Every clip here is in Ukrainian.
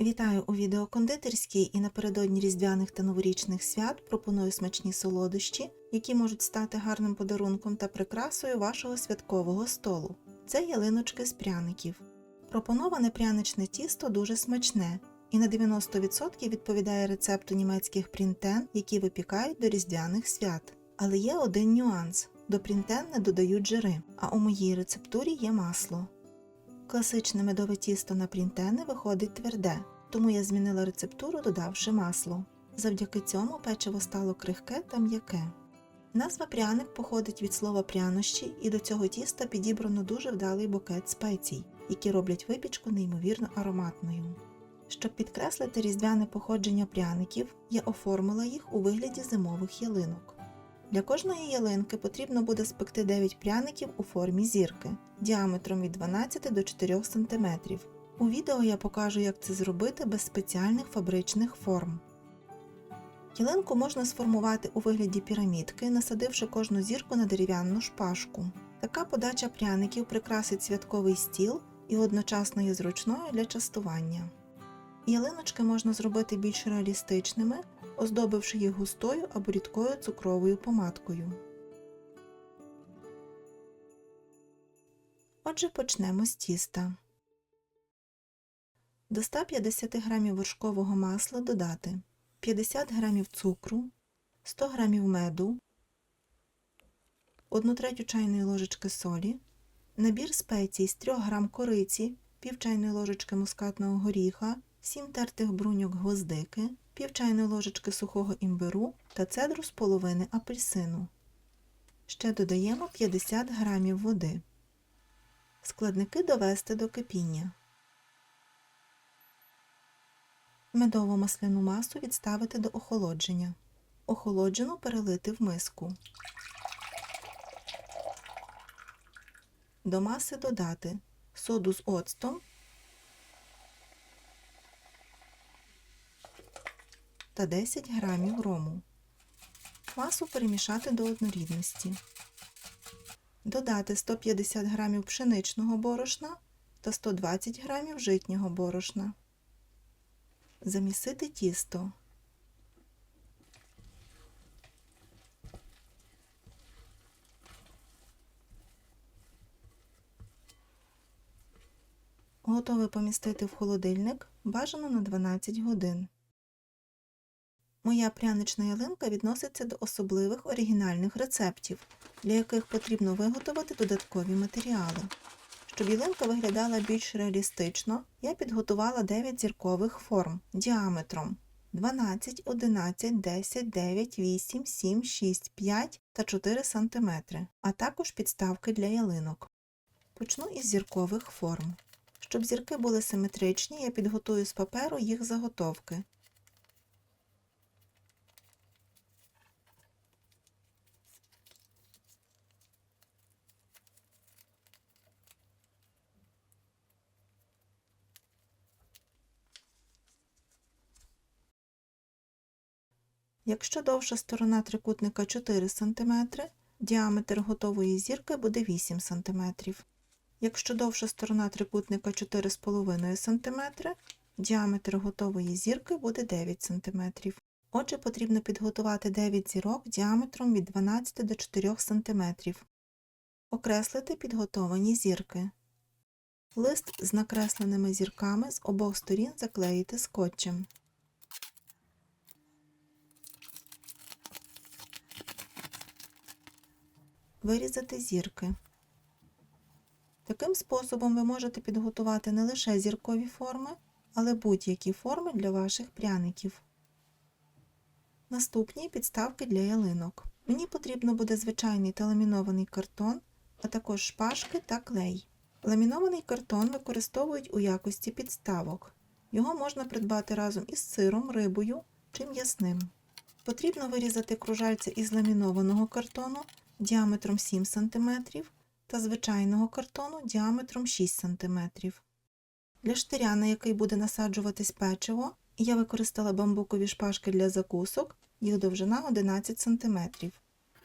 Вітаю у відео кондитерській і напередодні різдвяних та новорічних свят пропоную смачні солодощі, які можуть стати гарним подарунком та прикрасою вашого святкового столу. Це ялиночки з пряників. Пропоноване пряничне тісто дуже смачне і на 90% відповідає рецепту німецьких прінтен, які випікають до різдвяних свят. Але є один нюанс: до прінтен не додають жири, а у моїй рецептурі є масло. Класичне медове тісто на прінтени виходить тверде, тому я змінила рецептуру, додавши масло. Завдяки цьому печиво стало крихке та м'яке. Назва пряник походить від слова прянощі, і до цього тіста підібрано дуже вдалий букет спецій, які роблять випічку неймовірно ароматною. Щоб підкреслити різдвяне походження пряників, я оформила їх у вигляді зимових ялинок. Для кожної ялинки потрібно буде спекти 9 пряників у формі зірки діаметром від 12 до 4 см. У відео я покажу, як це зробити без спеціальних фабричних форм. Ялинку можна сформувати у вигляді пірамідки, насадивши кожну зірку на дерев'яну шпажку. Така подача пряників прикрасить святковий стіл і одночасно є зручною для частування. Ялиночки можна зробити більш реалістичними, оздобивши їх густою або рідкою цукровою помадкою. Отже, почнемо з тіста. До 150 г вершкового масла додати 50 г цукру, 100 г меду, 1 третю чайної ложечки солі, набір спецій з 3 г кориці, пів чайної ложечки мускатного горіха, 7 тертих бруньок гвоздики, пів чайної ложечки сухого імбиру та цедру з половини апельсину. Ще додаємо 50 г води. Складники довести до кипіння. Медово масляну масу відставити до охолодження. Охолоджену перелити в миску. До маси додати соду з оцтом та 10 грамів рому. Масу перемішати до однорідності. Додати 150 г пшеничного борошна та 120 г житнього борошна. Замісити тісто. Готове помістити в холодильник бажано на 12 годин. Моя прянична ялинка відноситься до особливих оригінальних рецептів, для яких потрібно виготовити додаткові матеріали. Щоб ялинка виглядала більш реалістично, я підготувала 9 зіркових форм діаметром 12, 11, 10, 9, 8, 7, 6, 5 та 4 см, а також підставки для ялинок. Почну із зіркових форм. Щоб зірки були симетричні, я підготую з паперу їх заготовки. Якщо довша сторона трикутника 4 см, діаметр готової зірки буде 8 см. Якщо довша сторона трикутника 4,5 см, діаметр готової зірки буде 9 см. Отже, потрібно підготувати 9 зірок діаметром від 12 до 4 см. Окреслити підготовані зірки. Лист з накресленими зірками з обох сторін заклеїти скотчем. Вирізати зірки. Таким способом ви можете підготувати не лише зіркові форми, але будь-які форми для ваших пряників. Наступні підставки для ялинок. Мені потрібно буде звичайний та ламінований картон, а також шпажки та клей. Ламінований картон використовують у якості підставок. Його можна придбати разом із сиром, рибою чи м'ясним. Потрібно вирізати кружальця із ламінованого картону діаметром 7 см та звичайного картону діаметром 6 см. Для штиря, на який буде насаджуватись печиво, я використала бамбукові шпажки для закусок, їх довжина 11 см.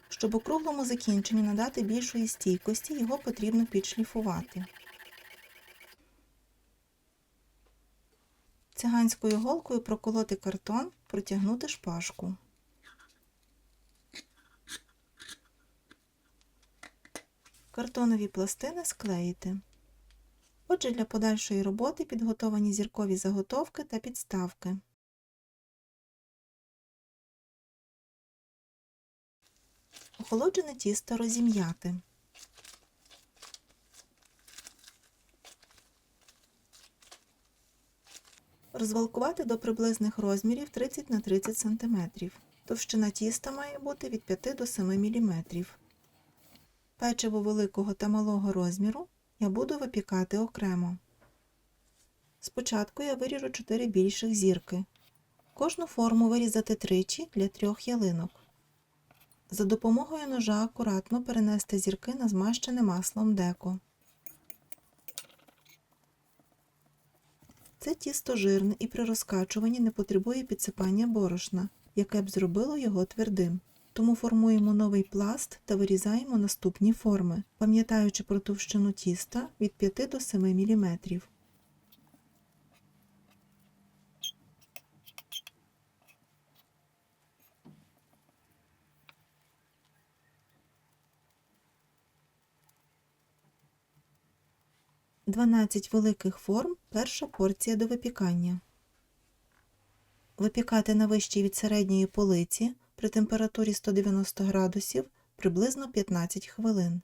Щоб округлому закінченню надати більшої стійкості, його потрібно підшліфувати. Циганською голкою проколоти картон, протягнути шпажку. Картонові пластини склеїти. Отже, для подальшої роботи підготовані зіркові заготовки та підставки. Охолоджене тісто розім'яти. Розвалкувати до приблизних розмірів 30 на 30 см. Товщина тіста має бути від 5 до 7 мм. Печиво великого та малого розміру я буду випікати окремо. Спочатку я виріжу 4 більших зірки. Кожну форму вирізати тричі для трьох ялинок. За допомогою ножа акуратно перенести зірки на змащене маслом деко. Це тісто жирне і при розкачуванні не потребує підсипання борошна, яке б зробило його твердим. Тому формуємо новий пласт та вирізаємо наступні форми, пам'ятаючи про товщину тіста від 5 до 7 мм. Дванадцять великих форм перша порція до випікання. Випікати на вищій від середньої полиці при температурі 190 градусів приблизно 15 хвилин.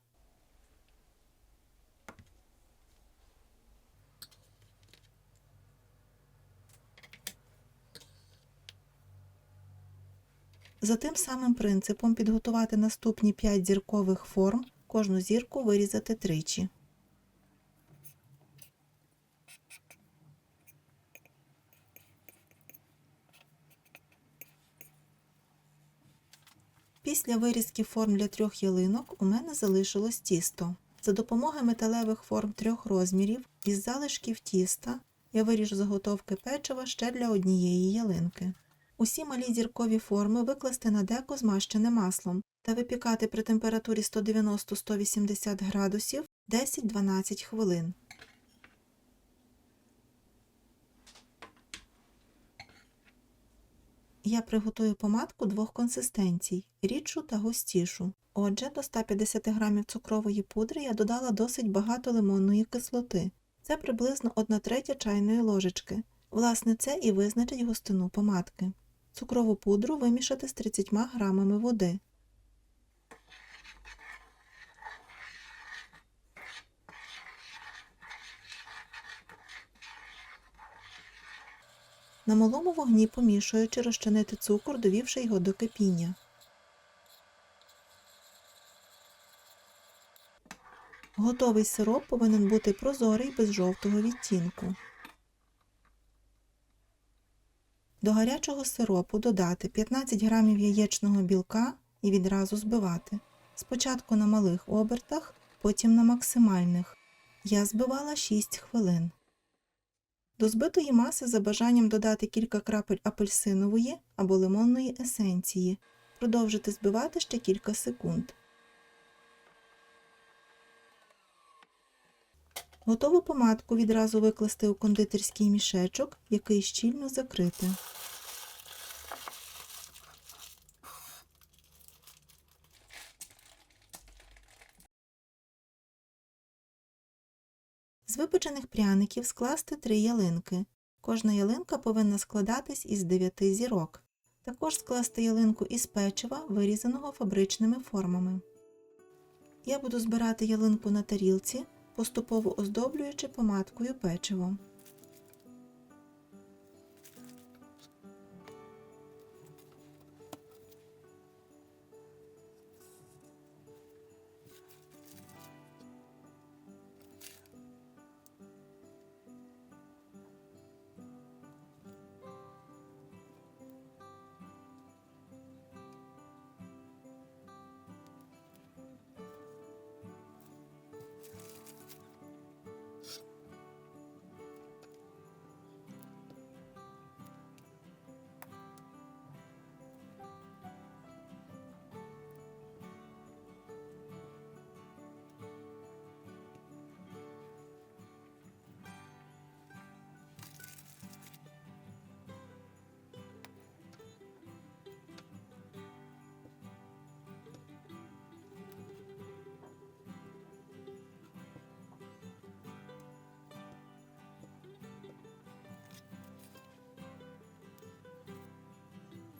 За тим самим принципом підготувати наступні 5 зіркових форм, кожну зірку вирізати тричі. Після вирізки форм для трьох ялинок у мене залишилось тісто. За допомогою металевих форм трьох розмірів із залишків тіста я виріжу заготовки печива ще для однієї ялинки. Усі малі зіркові форми викласти на деко змащене маслом та випікати при температурі 190-180 градусів 10-12 хвилин. Я приготую помадку двох консистенцій рідшу та густішу. Отже, до 150 г цукрової пудри я додала досить багато лимонної кислоти. Це приблизно 1 третя чайної ложечки. Власне, це і визначить густину помадки. Цукрову пудру вимішати з 30 г води. На малому вогні помішуючи розчинити цукор, довівши його до кипіння. Готовий сироп повинен бути прозорий без жовтого відтінку. До гарячого сиропу додати 15 г яєчного білка і відразу збивати. Спочатку на малих обертах, потім на максимальних. Я збивала 6 хвилин. До збитої маси за бажанням додати кілька крапель апельсинової або лимонної есенції. Продовжити збивати ще кілька секунд. Готову помадку відразу викласти у кондитерський мішечок, який щільно закрити. З випечених пряників скласти три ялинки. Кожна ялинка повинна складатись із дев'яти зірок. Також скласти ялинку із печива, вирізаного фабричними формами. Я буду збирати ялинку на тарілці, поступово оздоблюючи помадкою печиво.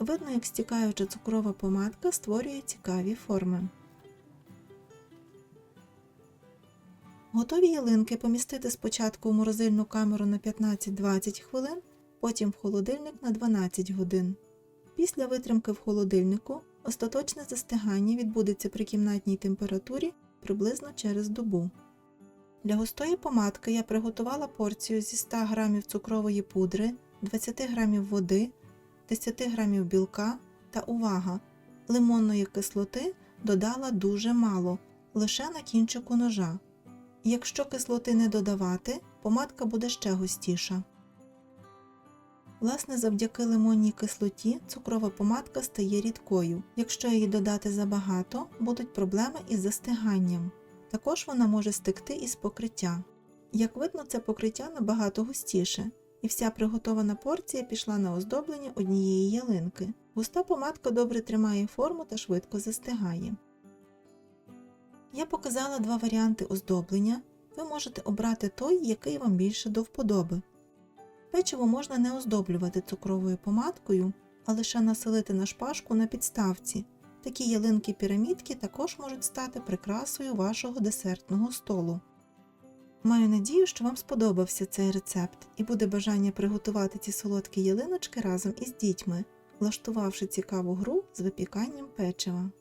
Видно, як стікаюча цукрова помадка створює цікаві форми. Готові ялинки помістити спочатку у морозильну камеру на 15-20 хвилин, потім в холодильник на 12 годин. Після витримки в холодильнику остаточне застигання відбудеться при кімнатній температурі приблизно через добу. Для густої помадки я приготувала порцію зі 100 г цукрової пудри, 20 г води, 10 г білка та увага! Лимонної кислоти додала дуже мало, лише на кінчику ножа. Якщо кислоти не додавати, помадка буде ще густіша. Власне, завдяки лимонній кислоті цукрова помадка стає рідкою. Якщо її додати забагато, будуть проблеми із застиганням. Також вона може стекти із покриття. Як видно, це покриття набагато густіше, і вся приготована порція пішла на оздоблення однієї ялинки. Густа помадка добре тримає форму та швидко застигає. Я показала два варіанти оздоблення. Ви можете обрати той, який вам більше до вподоби. Печиво можна не оздоблювати цукровою помадкою, а лише населити на шпажку на підставці. Такі ялинки-пірамідки також можуть стати прикрасою вашого десертного столу. Маю надію, що вам сподобався цей рецепт і буде бажання приготувати ці солодкі ялиночки разом із дітьми, влаштувавши цікаву гру з випіканням печива.